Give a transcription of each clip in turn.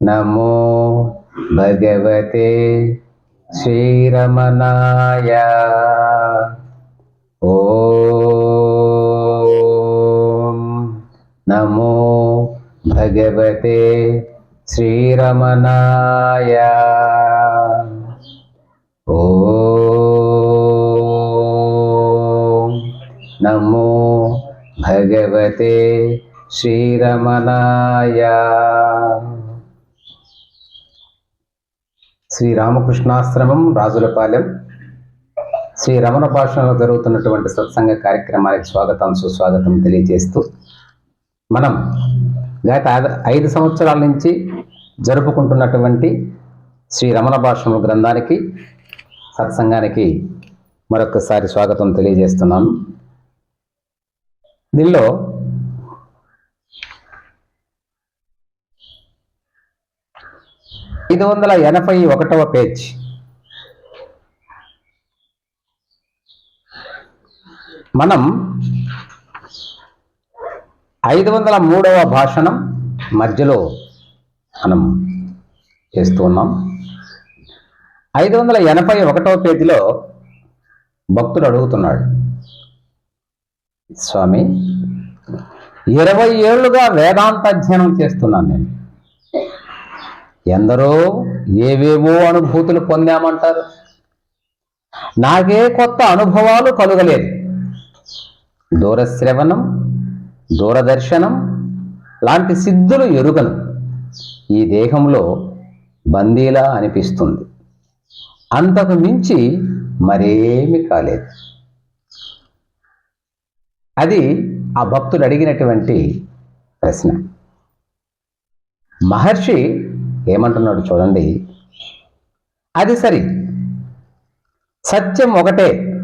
నమో భగవతే శ్రీరమణాయ ఓం నమో భగవతే శ్రీరమణాయ ఓం నమో భగవతే శ్రీరమణాయ. శ్రీ రామకృష్ణాశ్రమం రాజులపాలెం. శ్రీ రమణ భాషలో జరుగుతున్నటువంటి సత్సంగ కార్యక్రమానికి స్వాగతం సుస్వాగతం తెలియజేస్తూ మనం గత ఐదు సంవత్సరాల నుంచి జరుపుకుంటున్నటువంటి శ్రీ రమణ భాషణ గ్రంథానికి సత్సంగానికి మరొకసారి స్వాగతం తెలియజేస్తున్నాను దీనిలో ఐదు వందల ఎనభై ఒకటవ పేజ్. మనం ఐదు వందల మూడవ భాషణం మధ్యలో మనం చేస్తూ ఉన్నాం. ఐదు వందల ఎనభై ఒకటవ పేజీలో భక్తుడు అడుగుతున్నాడు స్వామి ఇరవై ఏళ్ళుగా వేదాంత అధ్యయనం చేస్తున్నాను నేను. ఎందరో ఏవేవో అనుభూతులు పొందామంటారు. నాకే కొత్త అనుభవాలు కలుగలేదు. దూరశ్రవణం దూరదర్శనం లాంటి సిద్ధులు ఎరుగను. ఈ దేహంలో బందీలా అనిపిస్తుంది. అంతకు మించి మరేమి కాలేదు. అది ఆ భక్తుడు అడిగినటువంటి ప్రశ్న. మహర్షి ఏమంటున్నాడు చూడండి. అది సరి. సత్యం ఒకటే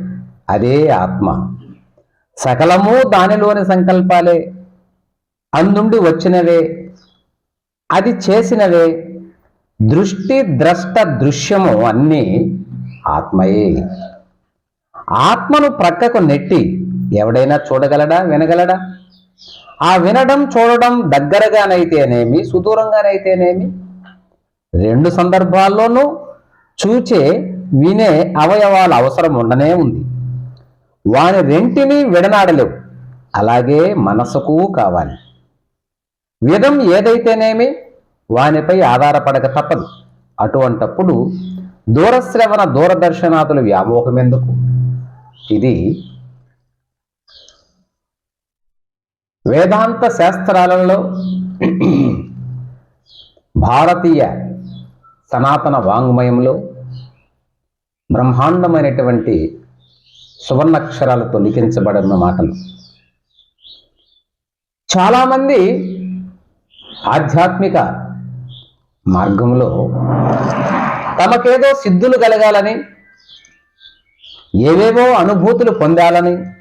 అదే ఆత్మ. సకలము దానిలోని సంకల్పాలే. అందుండి వచ్చినవే అది చేసినవే. దృష్టి ద్రష్ట దృశ్యము అన్నీ ఆత్మయే. ఆత్మను ప్రక్కకు నెట్టి ఎవడైనా చూడగలడా? వినగలడా? ఆ వినడం చూడడం దగ్గరగానైతేనేమి సుదూరంగానైతేనేమి? రెండు సందర్భాల్లోనూ చూచే వినే అవయవాల అవసరం ఉండనే ఉంది. వాని రెంటిని విడనాడలేవు. అలాగే మనసుకు కావాలి. విధం ఏదైతేనేమి వానిపై ఆధారపడక తప్పదు. అటువంటప్పుడు దూరశ్రవణ దూరదర్శనాదులు వ్యామోహం ఎందుకు ఇది వేదాంత శాస్త్రాలలో భారతీయ సనాతన వాంగ్మయంలో బ్రహ్మాండమైనటువంటి సువర్ణాక్షరాలతో లిఖించబడిన మాటలు. చాలామంది ఆధ్యాత్మిక మార్గంలో తమకేదో సిద్ధులు కలగాలని ఏవేవో అనుభూతులు పొందాలని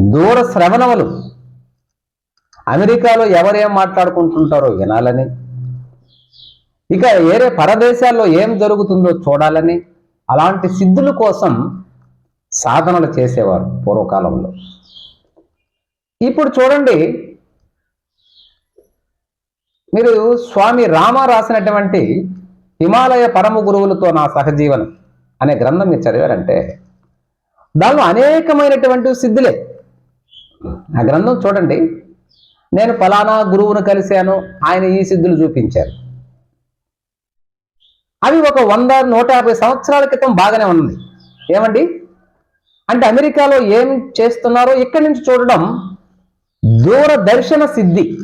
దూర శ్రవణములు. అమెరికాలో ఎవరేం మాట్లాడుకుంటుంటారో వినాలని. ఇక వేరే పరదేశాల్లో ఏం జరుగుతుందో చూడాలని. అలాంటి సిద్ధుల కోసం సాధనలు చేసేవారు పూర్వకాలంలో. ఇప్పుడు చూడండి. మీరు స్వామి రామ రాసినటువంటి హిమాలయ పరమ గురువులతో నా సహజీవనం అనే గ్రంథం మీరు చదివారంటే దానిలో అనేకమైనటువంటి సిద్ధులే. ఆ గ్రంథం చూడండి. నేను ఫలానా గురువును కలిశాను. ఆయన ఈ సిద్ధులు చూపించారు. అవి ఒక వంద నూట యాభై సంవత్సరాల క్రితం బాగానే ఉంది ఏమండి? అంటే అమెరికాలో ఏం చేస్తున్నారో ఇక్కడి నుంచి చూడడం దూరదర్శన సిద్ధి.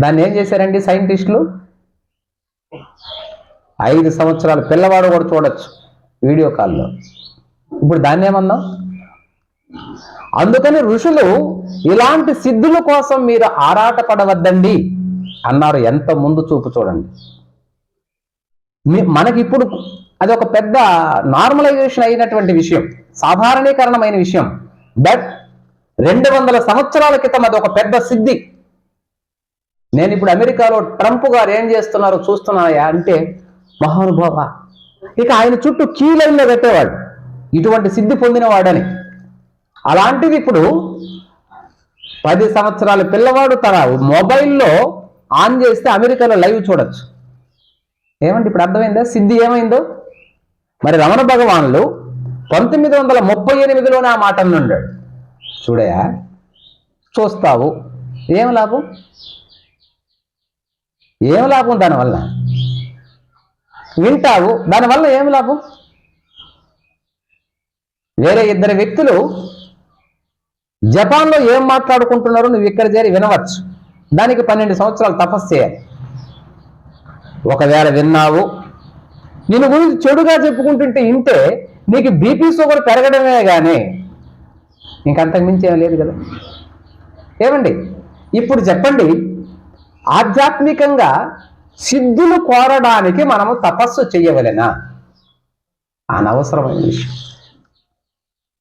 దాన్ని ఏం చేశారండి సైంటిస్టులు? ఐదు సంవత్సరాల పిల్లవాడు కూడా చూడొచ్చు వీడియో కాల్లో. ఇప్పుడు దాన్ని ఏమన్నాం? అందుకని ఋషులు ఇలాంటి సిద్ధుల కోసం మీరు ఆరాటపడవద్దండి అన్నారు. ఎంత ముందు చూపు చూడండి. మనకి ఇప్పుడు అది ఒక పెద్ద నార్మలైజేషన్ అయినటువంటి విషయం సాధారణీకరణమైన విషయం. బట్ రెండు వందల సంవత్సరాల క్రితం అది ఒక పెద్ద సిద్ధి. నేను ఇప్పుడు అమెరికాలో ట్రంప్ గారు ఏం చేస్తున్నారో చూస్తున్నాయా అంటే మహానుభావ ఇక ఆయన చుట్టూ కీలైన పెట్టేవాడు. ఇటువంటి సిద్ధి పొందినవాడని. అలాంటిది ఇప్పుడు పది సంవత్సరాల పిల్లవాడు తన మొబైల్లో ఆన్ చేస్తే అమెరికాలో లైవ్ చూడొచ్చు. ఏమండి ఇప్పుడు అర్థమైందా? సిద్ధి ఏమైందో? మరి రమణ భగవాన్లు పంతొమ్మిది వందల ముప్పై ఎనిమిదిలోనే ఆ మాట ఉన్నాడు చూడయా? చూస్తావు. ఏం లాభం? ఏం లాభం దానివల్ల? వింటావు. దానివల్ల ఏం లాభం? వేరే ఇద్దరు వ్యక్తులు జపాన్లో ఏం మాట్లాడుకుంటున్నారో నువ్వు ఇక్కడ చేరి వినవచ్చు. దానికి పన్నెండు సంవత్సరాలు తపస్సు చేయాలి. ఒకవేళ విన్నావు నేను గురించి చెడుగా చెప్పుకుంటుంటే ఇంటే నీకు బీపీ షుగర్ పెరగడమే కానీ ఇంకంతకు మించి ఏం లేదు కదా. ఏమండి? ఇప్పుడు చెప్పండి ఆధ్యాత్మికంగా సిద్ధులు కోరడానికి మనము తపస్సు చేయవలెనా? అనవసరమైన విషయం.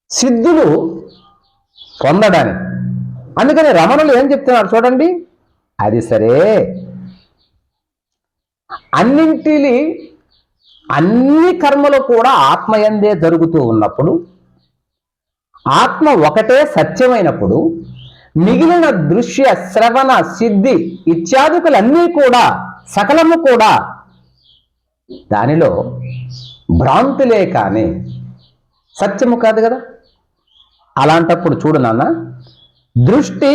సిద్ధులు పొందడానికి అందుకని రమణులు ఏం చెప్తున్నారు చూడండి. అది సరే. అన్నింటిని అన్ని కర్మలు కూడా ఆత్మయందే జరుగుతూ ఉన్నప్పుడు ఆత్మ ఒకటే సత్యమైనప్పుడు మిగిలిన దృశ్య శ్రవణ సిద్ధి ఇత్యాదికులన్నీ కూడా సకలము కూడా దానిలో భ్రాంతులే కానీ సత్యము కాదు కదా. అలాంటప్పుడు చూడు నాన్న దృష్టి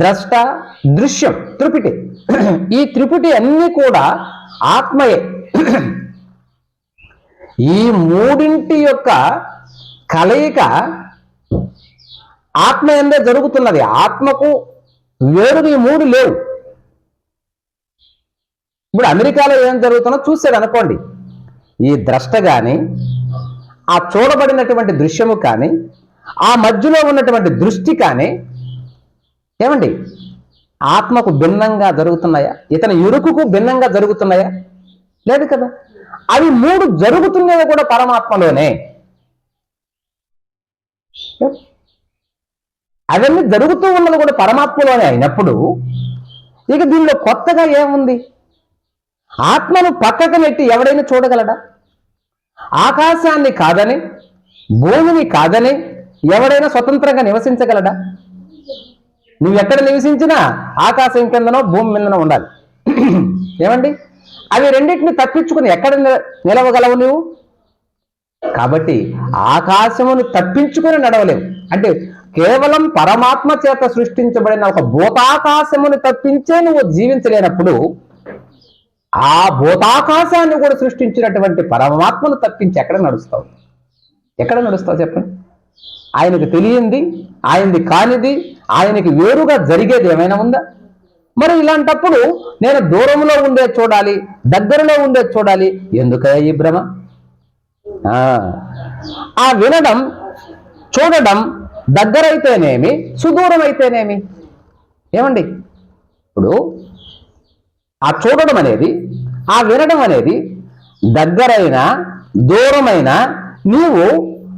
ద్రష్ట దృశ్యం త్రిపుటి. ఈ త్రిపుటి అన్నీ కూడా ఆత్మయే. ఈ మూడింటి యొక్క కలయిక ఆత్మ ఎందే జరుగుతున్నది? ఆత్మకు వేరుగా ఈ మూడు లేవు. ఇప్పుడు అమెరికాలో ఏం జరుగుతుందో చూశాడు అనుకోండి. ఈ ద్రష్ట కానీ ఆ చూడబడినటువంటి దృశ్యము కానీ ఆ మధ్యలో ఉన్నటువంటి దృష్టి కానీ ఏమండి? ఆత్మకు భిన్నంగా జరుగుతున్నాయా? ఇతని ఇరుకుకు భిన్నంగా జరుగుతున్నాయా? లేదు కదా. అవి మూడు జరుగుతున్నవి కూడా పరమాత్మలోనే. అవన్నీ జరుగుతూ ఉన్నది కూడా పరమాత్మలోనే అయినప్పుడు ఇక దీనిలో కొత్తగా ఏముంది? ఆత్మను పక్కకు నెట్టి ఎవడైనా చూడగలడా? ఆకాశాన్ని కాదని భూమిని కాదని ఎవడైనా స్వతంత్రంగా నివసించగలడా? నువ్వు ఎక్కడ నివసించినా ఆకాశం కిందనో భూమి మీదనో ఉండాలి. ఏమండి? అవి రెండింటిని తప్పించుకుని ఎక్కడ నిల- నిలవగలవు నువ్వు కాబట్టి ఆకాశమును తప్పించుకుని నడవలేవు. అంటే కేవలం పరమాత్మ చేత సృష్టించబడిన ఒక భూతాకాశమును తప్పించే నువ్వు జీవించలేనప్పుడు ఆ భూతాకాశాన్ని కూడా సృష్టించినటువంటి పరమాత్మను తప్పించి ఎక్కడ నడుస్తావు? ఎక్కడ నడుస్తావు చెప్పండి? ఆయనకు తెలియంది ఆయనది కానిది ఆయనకి వేరుగా జరిగేది ఏమైనా ఉందా? మరి ఇలాంటప్పుడు నేను దూరంలో ఉండే చూడాలి దగ్గరలో ఉండే చూడాలి ఎందుకయ్యా ఈ భ్రమ? ఆ, ఆ వినడం చూడడం దగ్గరైతేనేమి సుదూరం అయితేనేమి ఏమండి? ఇప్పుడు ఆ చూడడం అనేది ఆ వినడం అనేది దగ్గరైన దూరమైన నీవు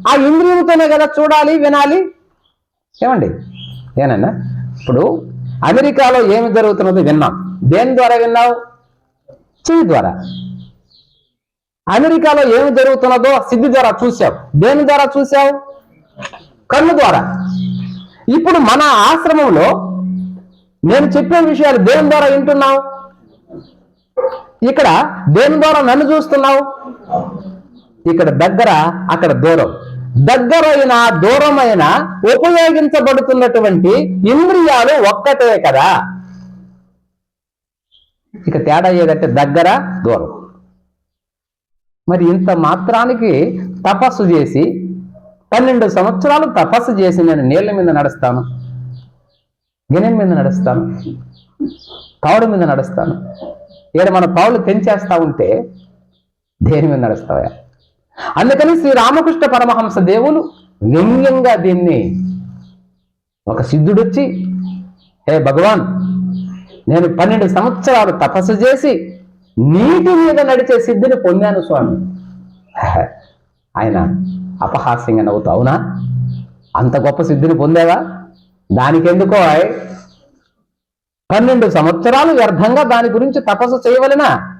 ఆ ఇంద్రియంతోనే కదా చూడాలి వినాలి. ఏమండి? ఏనన్నా ఇప్పుడు అమెరికాలో ఏమి జరుగుతున్నదో విన్నాం. దేని ద్వారా విన్నావు? చెవి ద్వారా. అమెరికాలో ఏమి జరుగుతున్నదో సిద్ధి ద్వారా చూసావు దేని ద్వారా చూసావు కన్ను ద్వారా. ఇప్పుడు మన ఆశ్రమంలో నేను చెప్పే విషయాలు దేని ద్వారా వింటున్నావు? ఇక్కడ దేని ద్వారా నన్ను చూస్తున్నావు? ఇక్కడ దగ్గర అక్కడ దూరం. దగ్గరైన దూరమైన ఉపయోగించబడుతున్నటువంటి ఇంద్రియాలు ఒక్కటే కదా. ఇక తేడా ఏదంటే దగ్గర దూరం. మరి ఇంత మాత్రానికి తపస్సు చేసి పన్నెండు సంవత్సరాలు తపస్సు చేసి నేను నీళ్ళ మీద నడుస్తాను గినెం మీద నడుస్తాను పౌడు మీద నడుస్తాను. ఇక్కడ మన పావులు తెంచేస్తా ఉంటే దేని మీద నడుస్తావా అందుకని శ్రీరామకృష్ణ పరమహంస దేవులు వ్యంగ్యంగా దీన్ని ఒక సిద్ధుడొచ్చి హే భగవాన్ నేను పన్నెండు సంవత్సరాలు తపస్సు చేసి నీటి మీద నడిచే సిద్ధిని పొందాను స్వామి. ఆయన అపహాస్యంగా నవ్వుతూ అవునా? అంత గొప్ప సిద్ధిని పొందావా? దానికెందుకో పన్నెండు సంవత్సరాలు వ్యర్థంగా దాని గురించి తపస్సు చేయవలెనా?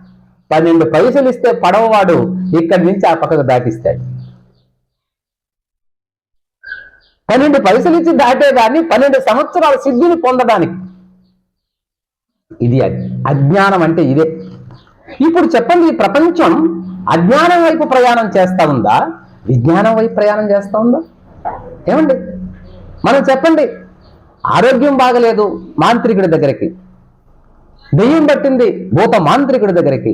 పన్నెండు పైసలు ఇస్తే పడవవాడు ఇక్కడి నుంచి ఆ పక్కకు దాటిస్తాడు. పన్నెండు పైసలు ఇచ్చి దాటేదాన్ని పన్నెండు సంవత్సరాల సిద్ధిని పొందడానికి. ఇది అజ్ఞానం అంటే ఇదే. ఇప్పుడు చెప్పండి ఈ ప్రపంచం అజ్ఞానం వైపు ప్రయాణం చేస్తా ఉందా? విజ్ఞానం వైపు ప్రయాణం చేస్తా ఉందా? ఏమండి? మనం చెప్పండి ఆరోగ్యం బాగలేదు మాంత్రికుడి దగ్గరికి. దెయ్యం పట్టింది భూత మాంత్రికుడి దగ్గరికి.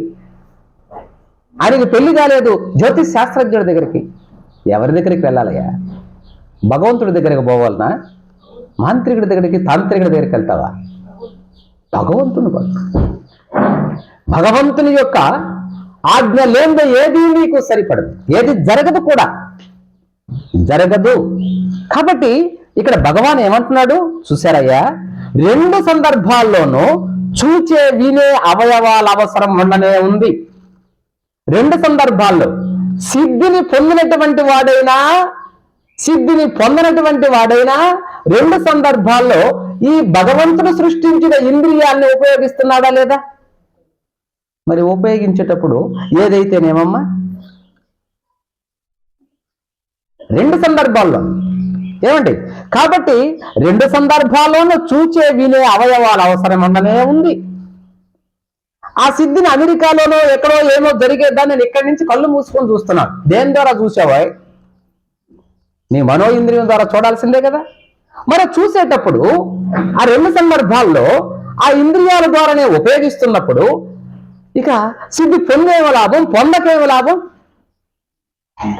ఆయనకి పెళ్ళి కాలేదు. జ్యోతిష్ శాస్త్రజ్ఞుడి దగ్గరికి. ఎవరి దగ్గరికి వెళ్ళాలయ్యా? భగవంతుడి దగ్గరికి పోవాలనా? మాంత్రికుడి దగ్గరికి తాంత్రికుడి దగ్గరికి వెళ్తావా? భగవంతుని భగవంతుని యొక్క ఆజ్ఞ లేదో ఏది నీకు సరిపడదు. ఏది జరగదు కూడా. జరగదు. కాబట్టి ఇక్కడ భగవాన్ ఏమంటున్నాడు? చూసారయ్యా రెండు సందర్భాల్లోనూ చూచే వినే అవయవాల అవసరం ఉండనే ఉంది. రెండు సందర్భాల్లో. సిద్ధిని పొందినటువంటి వాడైనా సిద్ధిని పొందనటువంటి వాడైనా రెండు సందర్భాల్లో ఈ భగవంతుడు సృష్టించిన ఇంద్రియాన్ని ఉపయోగిస్తున్నాడా లేదా? మరి ఉపయోగించేటప్పుడు ఏదైతేనేమమ్మా? రెండు సందర్భాల్లో. ఏమండి? కాబట్టి రెండు సందర్భాల్లోనూ చూచే వినే అవయవాల అవసరం ఉండనే ఉంది. ఆ సిద్ధిని అమెరికాలోనో ఎక్కడో ఏమో జరిగేదాన్ని నేను ఇక్కడి నుంచి కళ్ళు మూసుకొని చూస్తున్నాను దేని ద్వారా చూసావా? నీ మనో ఇంద్రియం ద్వారా చూడాల్సిందే కదా. మరి చూసేటప్పుడు ఆ రెండు సందర్భాల్లో ఆ ఇంద్రియాల ద్వారానే ఉపయోగిస్తున్నప్పుడు ఇక సిద్ధి పొందేవ లాభం పొందకేవ లాభం?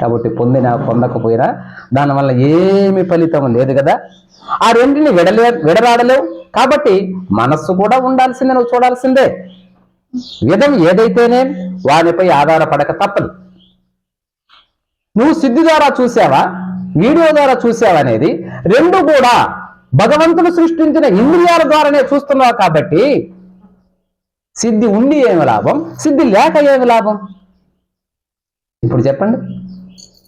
కాబట్టి పొందినా పొందకపోయినా దానివల్ల ఏమి ఫలితం లేదు కదా. ఆ రెండిని విడలే విడరాడలేవు. కాబట్టి మనస్సు కూడా ఉండాల్సిందే నువ్వు చూడాల్సిందే. విధం ఏదైతేనే వానిపై ఆధారపడక తప్పదు. నువ్వు సిద్ధి ద్వారా చూసావా వీడియో ద్వారా చూసావా అనేది? రెండు కూడా భగవంతుడు సృష్టించిన ఇంద్రియాల ద్వారానే చూస్తున్నావు కాబట్టి సిద్ధి ఉండి ఏమి లాభం? సిద్ధి లేక ఏమి లాభం? ఇప్పుడు చెప్పండి.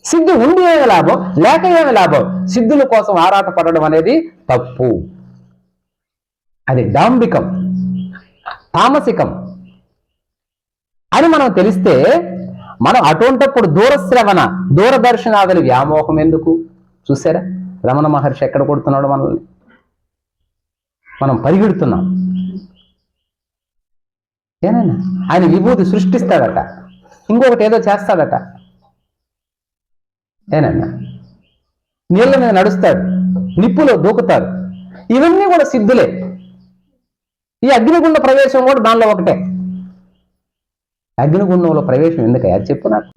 సిద్ధి ఉండి ఏమి లాభం? లేక ఏమి లాభం? సిద్ధుల కోసం ఆరాట పడడం అనేది తప్పు. అది డాంబికం తామసికం. అని మనం తెలిస్తే మనం అటువంటప్పుడు దూరశ్రవణ దూరదర్శనాదుల వ్యామోహం ఎందుకు? చూసారా రమణ మహర్షి ఎక్కడ కొడుతున్నాడు మనల్ని? మనం పరిగెడుతున్నాం. ఏనైనా ఆయన విభూతి సృష్టిస్తాడట. ఇంకొకటి ఏదో చేస్తాడట. ఏనన్నా నీళ్ళ మీద నడుస్తాడు. నిప్పులో దూకుతాడు. ఇవన్నీ కూడా సిద్ధులే. ఈ అగ్నిగుండ ప్రవేశం కూడా దానిలో ఒకటే. అగ్నిగుండంలో ప్రవేశం ఎందుకయ్యా? చెప్పు నాకు.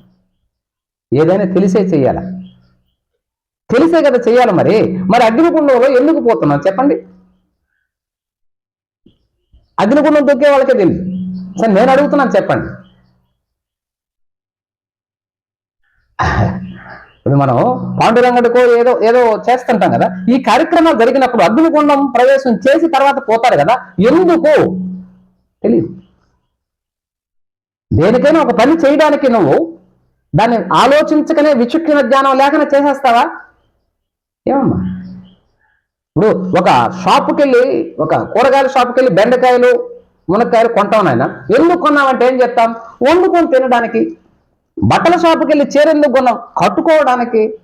ఏదైనా తెలిసే చేయాలా తెలిసే కదా చెయ్యాలి మరి. మరి అగ్నిగుండంలో ఎందుకు పోతున్నావు చెప్పండి. అగ్నిగుండం దొక్కే వాళ్ళకే తెలుసు సరే నేను అడుగుతున్నాను చెప్పండి. ఇప్పుడు మనం పాండురంగడికో ఏదో ఏదో చేస్తుంటాం కదా. ఈ కార్యక్రమాలు జరిగినప్పుడు అగ్నిగుండం ప్రవేశం చేసి తర్వాత పోతారు కదా. ఎందుకు? తెలియదు దేనికైనా ఒక పని చేయడానికి నువ్వు దాన్ని ఆలోచించకనే విచక్షణ జ్ఞానం లేకనే చేసేస్తావా? ఏమమ్మా? ఇప్పుడు ఒక షాపుకి వెళ్ళి ఒక కూరగాయల షాపుకి వెళ్ళి బెండకాయలు మునక్కాయలు కొంటాం నాయన. ఎందుకు కొన్నామంటే ఏం చెప్తాం? వండుకొని తినడానికి. బట్టల షాపుకి వెళ్ళి చీర ఎందుకు కొన్నాం? కట్టుకోవడానికి.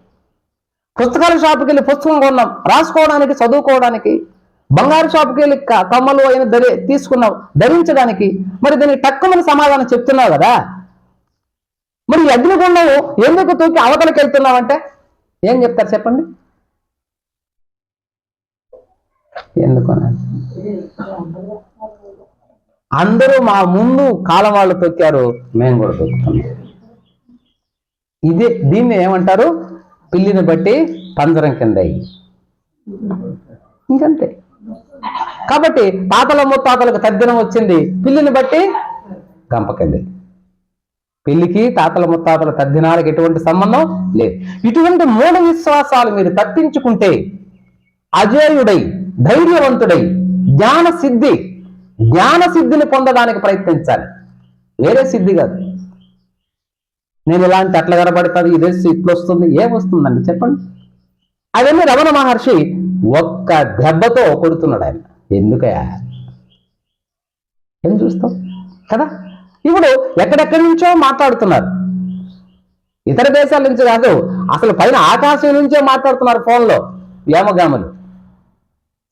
పుస్తకాల షాపుకి వెళ్ళి పుస్తకం కొన్నాం. రాసుకోవడానికి చదువుకోవడానికి. బంగారు షాపుకి వెళ్ళి కమ్మలు అయిన ధరి తీసుకున్నావు ధరించడానికి మరి దీనికి తక్కువ సమాధానం చెప్తున్నావు కదా? మరి అగ్నిగుండవు ఎందుకు తూకి అవతలకి వెళ్తున్నావంటే? ఏం చెప్తారు చెప్పండి? ఎందుకు అందరూ మా ముందు కాలం వాళ్ళు తొక్కారు మేము కూడా తొక్కుతున్నాం ఇదే దీన్ని ఏమంటారు? పిల్లిని బట్టి పంజరం కింద ఇంకంతే. కాబట్టి తాతల ముత్తాతలకు తద్దినం వచ్చింది. పిల్లిని బట్టి గంపకింది. పెళ్ళికి తాతల ముత్తాతల తద్దినాలకు ఎటువంటి సంబంధం లేదు. ఇటువంటి మూఢ విశ్వాసాలు మీరు తప్పించుకుంటే అజేయుడై ధైర్యవంతుడై జ్ఞాన సిద్ధి జ్ఞాన సిద్ధిని పొందడానికి ప్రయత్నించాలి. వేరే సిద్ధి కాదు. నేను ఇలాంటి అట్లా కనబడుతుంది ఇదే ఇట్లా వస్తుంది ఏమొస్తుందండి చెప్పండి. అవన్నీ రమణ మహర్షి ఒక్క దెబ్బతో కొడుతున్నాడు ఆయన. ఎందుకయా ఏం చూస్తాం? కదా? ఇప్పుడు ఎక్కడెక్కడి నుంచో మాట్లాడుతున్నారు. ఇతర దేశాల నుంచి కాదు అసలు పైన ఆకాశం నుంచే మాట్లాడుతున్నారు ఫోన్లో. వ్యామగాములు.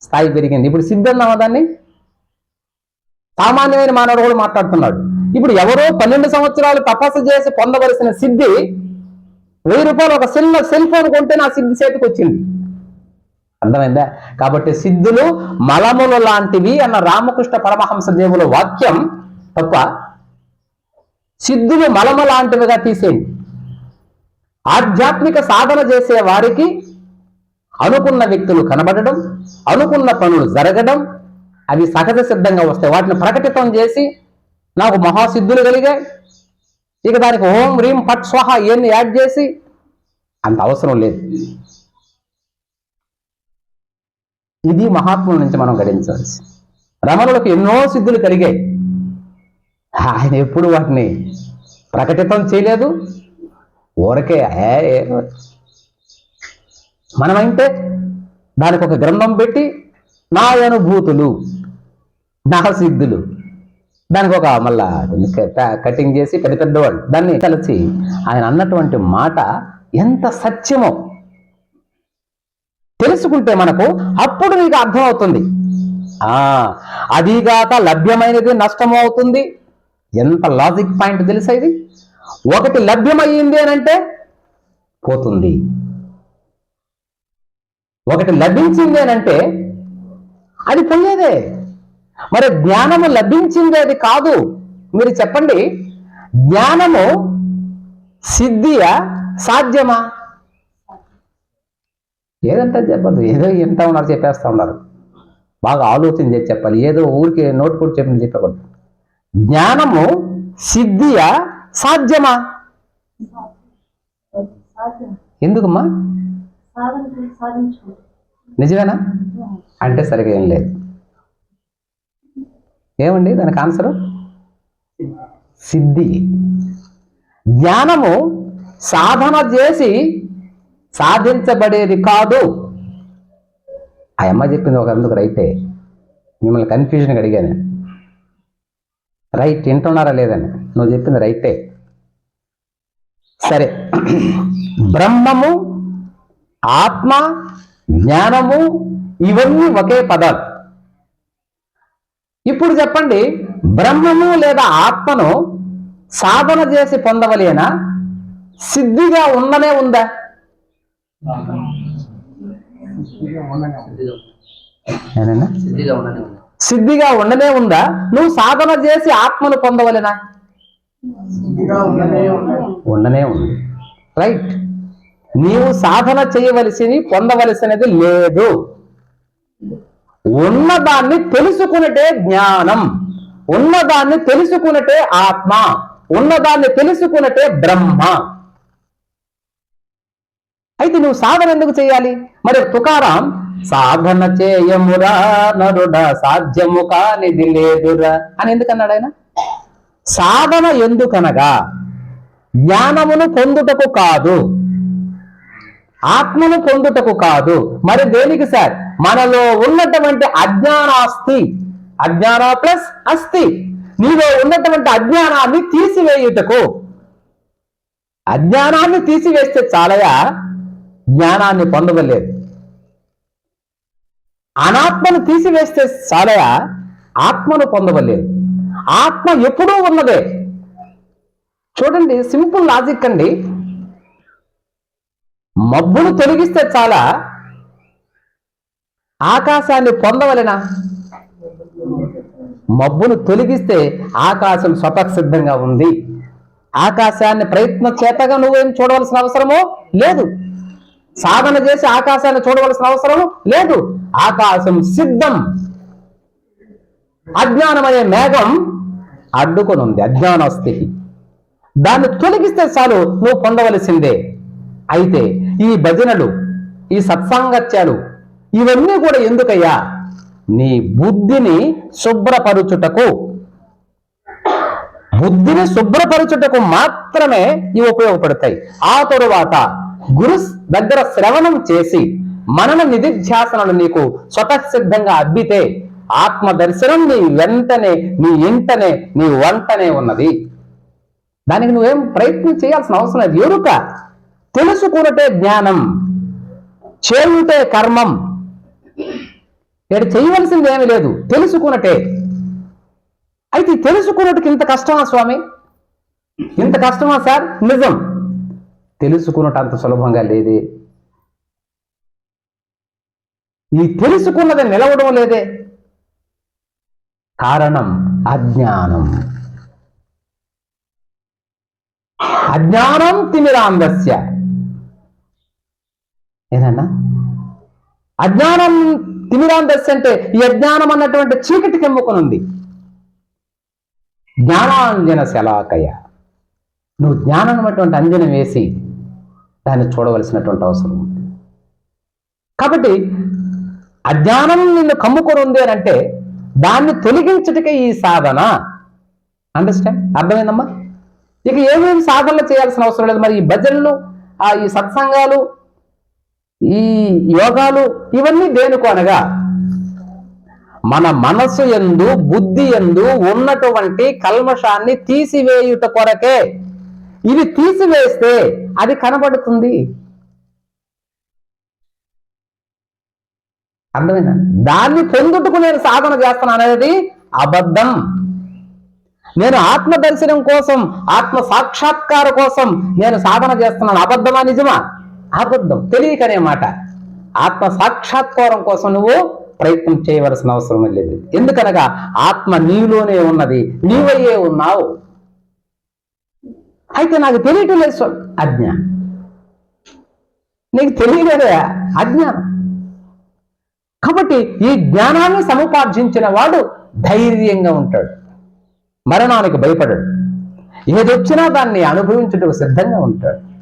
స్థాయి పెరిగింది. ఇప్పుడు సిద్ధి దాన్ని? సామాన్యమైన మానవుడు కూడా మాట్లాడుతున్నాడు. ఇప్పుడు ఎవరో పన్నెండు సంవత్సరాలు తపస్సు చేసి పొందవలసిన సిద్ధి వెయ్యి రూపాయలు ఒక సెల్ సెల్ ఫోన్ కొంటే నా సిద్ధి చేతికి వచ్చింది అర్థమైందా? కాబట్టి సిద్ధులు మలములు లాంటివి అన్న రామకృష్ణ పరమహంస దేవుల వాక్యం తప్ప సిద్ధులు మలము లాంటివిగా తీసేయండి ఆధ్యాత్మిక సాధన చేసే వారికి అనుకున్న వ్యక్తులు కనబడడం అనుకున్న పనులు జరగడం అవి సహజ సిద్ధంగా వస్తాయి. వాటిని ప్రకటితం చేసి నాకు మహాసిద్ధులు కలిగాయి. ఇక దానికి ఓం హ్రీం పట్ స్వహ ఇవన్నీ యాడ్ చేసి అంత అవసరం లేదు. ఇది మహాత్ముల నుంచి మనం గడించవలసి రమణులకు ఎన్నో సిద్ధులు కలిగాయి. ఆయన ఎప్పుడు వాటిని ప్రకటితం చేయలేదు. ఊరకే మనమైతే దానికి ఒక గ్రంథం పెట్టి నా అనుభూతులు నా సిద్ధులు దానికి ఒక మళ్ళా కటింగ్ చేసి పెద్ద పెద్దవాళ్ళు దాన్ని కలిసి ఆయన అన్నటువంటి మాట ఎంత సత్యమో తెలుసుకుంటే మనకు అప్పుడు నీకు అర్థమవుతుంది. ఆ అదిగాక లభ్యమైనది నష్టం అవుతుంది. ఎంత లాజిక్ పాయింట్ తెలుసా ఇది? ఒకటి లభ్యమయ్యింది అని అంటే పోతుంది. ఒకటి లభించింది అని అంటే అది పోయేదే. మరి జ్ఞానము లభించింది అది కాదు. మీరు చెప్పండి జ్ఞానము సిద్ధియా సాధ్యమా? ఏదంటే చెప్పదు ఏదో ఎంత ఉన్నారు చెప్పేస్తా ఉన్నారు. బాగా ఆలోచన చేసి చెప్పాలి ఏదో ఊరికి నోటు కూడా చెప్పి చెప్పకూడదు. జ్ఞానము సిద్ధియా సాధ్యమా? సాధ్యం ఎందుకమ్మా నిజమేనా? అంటే సరిగా ఏం లేదు. ఏమండి దానికి ఆన్సరు? సిద్ధి. జ్ఞానము సాధన చేసి సాధించబడేది కాదు. ఆ అమ్మ చెప్పింది ఒక అందుకు రైటే. మిమ్మల్ని కన్ఫ్యూజన్గా అడిగాను. రైట్ వింటున్నారా లేదని. నువ్వు చెప్పింది రైటే. సరే. బ్రహ్మము ఆత్మ జ్ఞానము ఇవన్నీ ఒకే పదాలు. ఇప్పుడు చెప్పండి బ్రహ్మము లేదా ఆత్మను సాధన చేసి పొందవలేనా? సిద్ధిగా ఉండనే ఉందా? ఏనన్నా? సిద్ధిగా ఉండనే ఉంది? సిద్ధిగా ఉండనే ఉందా? నువ్వు సాధన చేసి ఆత్మను పొందవలేనా? ఉండనే ఉంది? రైట్ నీవు సాధన చేయవలసినది పొందవలసినది లేదు. ఉన్నదాన్ని తెలుసుకున్నటే జ్ఞానం ఉన్నదాన్ని తెలుసుకున్నటే ఆత్మ ఉన్నదాన్ని తెలుసుకున్నటే బ్రహ్మ. అయితే నువ్వు సాధన ఎందుకు చేయాలి? మరి తుకారాం సాధన చేయమురా నరుడా సాధ్యము కానిది లేదురా అని ఎందుకన్నాడు ఆయన? సాధన ఎందుకనగా జ్ఞానమును పొందుటకు కాదు ఆత్మను పొందుటకు కాదు. మరి దేనికి సార్? మనలో ఉన్నటువంటి అజ్ఞానాస్తి. అజ్ఞాన ప్లస్ అస్థి నీలో ఉన్నటువంటి అజ్ఞానాన్ని తీసివేయుటకు. అజ్ఞానాన్ని తీసివేస్తే చాలయా? జ్ఞానాన్ని పొందవలేదు. అనాత్మను తీసివేస్తే చాలయా? ఆత్మను పొందవలేదు. ఆత్మ ఎప్పుడూ ఉన్నదే. చూడండి సింపుల్ లాజిక్ అండి. మబ్బును తొలగిస్తే చాలా ఆకాశాన్ని పొందవలెనా? మబ్బును తొలగిస్తే ఆకాశం స్వతసిద్ధంగా ఉంది. ఆకాశాన్ని ప్రయత్న చేతగా నువ్వేం చూడవలసిన అవసరమో లేదు. సాధన చేసి ఆకాశాన్ని చూడవలసిన అవసరం లేదు. ఆకాశం సిద్ధం. అజ్ఞానం అనే మేఘం అడ్డుకొని ఉంది స్థితి దాన్ని తొలగిస్తే చాలు నువ్వు పొందవలసిందే. అయితే ఈ భజనలు ఈ సత్సాంగత్యాలు ఇవన్నీ కూడా ఎందుకయ్యా? నీ బుద్ధిని శుభ్రపరుచుటకు. బుద్ధిని శుభ్రపరచుటకు మాత్రమే ఇవి ఉపయోగపడతాయి. ఆ తరువాత గురు దగ్గర శ్రవణం చేసి మనన నిధిధ్యాసనలు నీకు స్వతసిద్ధంగా అబ్బితే ఆత్మ దర్శనం నీ వెంటనే నీ ఇంటనే నీ వంటనే ఉన్నది. దానికి నువ్వేం ప్రయత్నం చేయాల్సిన అవసరం లేదు. ఎరుక తెలుసుకున్నటే జ్ఞానం చేయుటే కర్మం ఇక్కడ చేయవలసింది ఏమీ లేదు. తెలుసుకున్నట్టే. అయితే ఈ తెలుసుకున్నట్టుకి ఇంత కష్టమా స్వామి? ఇంత కష్టమా సార్? నిజం. తెలుసుకున్నట్టు అంత సులభంగా లేదే. ఈ తెలుసుకున్నది నిలవడం లేదే. కారణం అజ్ఞానం. అజ్ఞానం తిమిరాంధస్య ఏనన్నా? అజ్ఞానం తిమిరాంధస్య అంటే ఈ అజ్ఞానం అన్నటువంటి చీకటి కెమ్ముకొనుంది. జ్ఞానాంజన శలాకయ నువ్వు జ్ఞానం అన్నటువంటి అంజనం వేసి దాన్ని చూడవలసినటువంటి అవసరం ఉంది. కాబట్టి అజ్ఞానం నిన్ను కమ్ముకొని ఉంది అని అంటే దాన్ని తొలగించటకే ఈ సాధన. అండర్స్టాండ్ అర్థమైందమ్మా? ఇక ఏమేమి సాధనలు చేయాల్సిన అవసరం లేదు. మరి ఈ భజనలు ఆ ఈ సత్సంగాలు ఈ యోగాలు ఇవన్నీ దేనికో అనగా మన మనసు ఎందు బుద్ధి ఎందు ఉన్నటువంటి కల్మషాన్ని తీసివేయుట కొరకే. ఇవి తీసివేస్తే అది కనబడుతుంది. అర్థమైందా? దాన్ని పొందుటకు నేను సాధన చేస్తున్నాను అనేది అబద్ధం. నేను ఆత్మ దర్శనం కోసం ఆత్మ సాక్షాత్కార కోసం నేను సాధన చేస్తున్నాను. అబద్ధమా? నిజమా? అబద్ధం తెలియకనే మాట. ఆత్మ సాక్షాత్కారం కోసం నువ్వు ప్రయత్నం చేయవలసిన అవసరం లేదు. ఎందుకనగా ఆత్మ నీలోనే ఉన్నది. నీవయ్యే ఉన్నావు. అయితే నాకు తెలియటం లేదు స్వామి. అజ్ఞానం నీకు తెలియలేదే అజ్ఞానం కాబట్టి ఈ జ్ఞానాన్ని సముపార్జించిన వాడు ధైర్యంగా ఉంటాడు. మరణానికి భయపడడు. ఏదొచ్చినా దాన్ని అనుభవించడానికి సిద్ధంగా ఉంటాడు.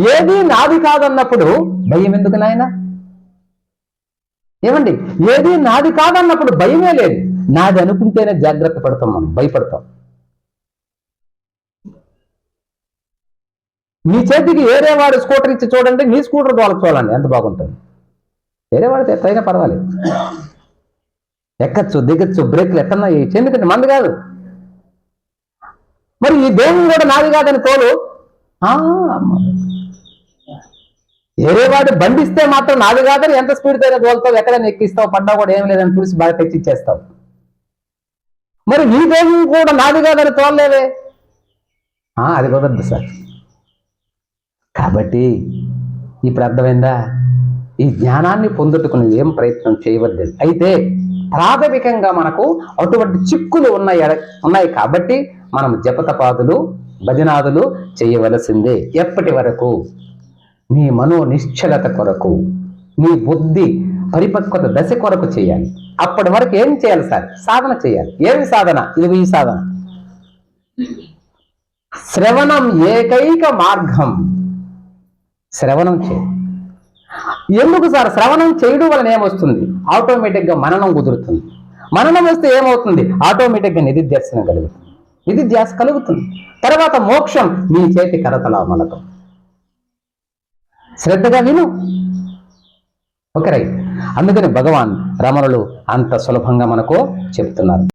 ఏది నాది కాదన్నప్పుడు భయం ఎందుకు నాయన? ఏమండి? ఏది నాది కాదన్నప్పుడు భయమే లేదు. నాది అనుకుంటేనే జాగ్రత్త పడతాం మనం భయపడతాం. మీ చేతికి వేరే వాడు స్కూటర్ ఇచ్చి చూడండి మీ స్కూటర్ వాళ్ళకి చూడండి ఎంత బాగుంటుంది. వేరే వాడితే ఎట్లయినా పర్వాలేదు. ఎక్కచ్చు దిగచ్చు బ్రేక్లు ఎక్కన్నా వేయచ్చు ఎందుకంటే మంది కాదు. మరి ఈ దేవుని కూడా నాది కాదని తోలు? ఆ, అమ్మ. వేరే వాడు బండిస్తే మాత్రం నాది కాదని ఎంత స్పీడ్ అయినా తోలుతావు? ఎక్కడ ఎక్కిస్తావు పడ్డా కూడా ఏం లేదని చూసి బాగా తెచ్చిచ్చేస్తావు మరి నీ దేవుని కూడా నాది కాదని తోలలేవే. అది కుదరదు సార్. కాబట్టి ఇప్పుడు అర్థమైందా? ఈ జ్ఞానాన్ని పొందుటకు నువ్వేం ప్రయత్నం చేయవద్దు. అయితే ప్రాథమికంగా మనకు అటువంటి చిక్కులు ఉన్నాయి ఉన్నాయి కాబట్టి మనం జపతపాదులు భజనాదులు చేయవలసిందే ఎప్పటి వరకు? నీ మనో నిశ్చలత కొరకు నీ బుద్ధి పరిపక్వత దశ కొరకు చేయాలి. అప్పటి వరకు ఏం చేయాలి సార్? సాధన చేయాలి. ఏమి సాధన? ఇది ఈ సాధన. శ్రవణం ఏకైక మార్గం. శ్రవణం చే ఎందుకు సార్? శ్రవణం చేయడం వలన ఏమొస్తుంది? ఆటోమేటిక్గా మననం కుదురుతుంది. మననం వస్తే ఏమవుతుంది? ఆటోమేటిక్గా నిధిధ్యాసనం కలుగుతుంది. నిధిధ్యాస కలుగుతుంది. తర్వాత మోక్షం నీ చేతి కరతలామలతో శ్రద్ధగా విను. Okay right. అందుకని భగవాన్ రమణులు అంత సులభంగా మనకు చెప్తున్నారు.